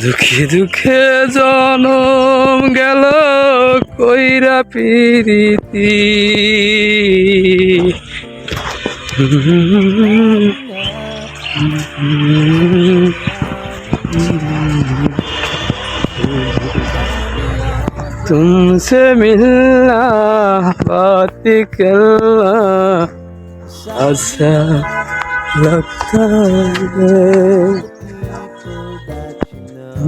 দুঃখে দুঃখে জনম গেল কইরা পিরিতি तुमसे मिलना बात करना अच्छा लगता है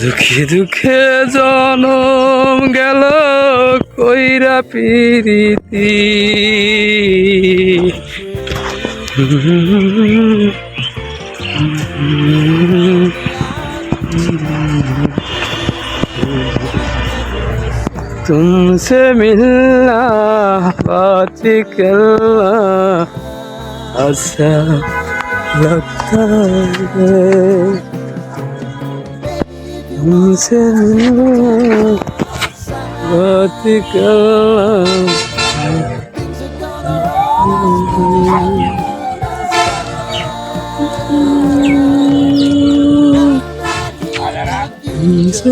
দুঃখে দুঃখে জনম গেল কইরা পিরিতি। तुमसे मिलना बात करना अच्छा लगता है तुमसे मिलना बात करना तुमसे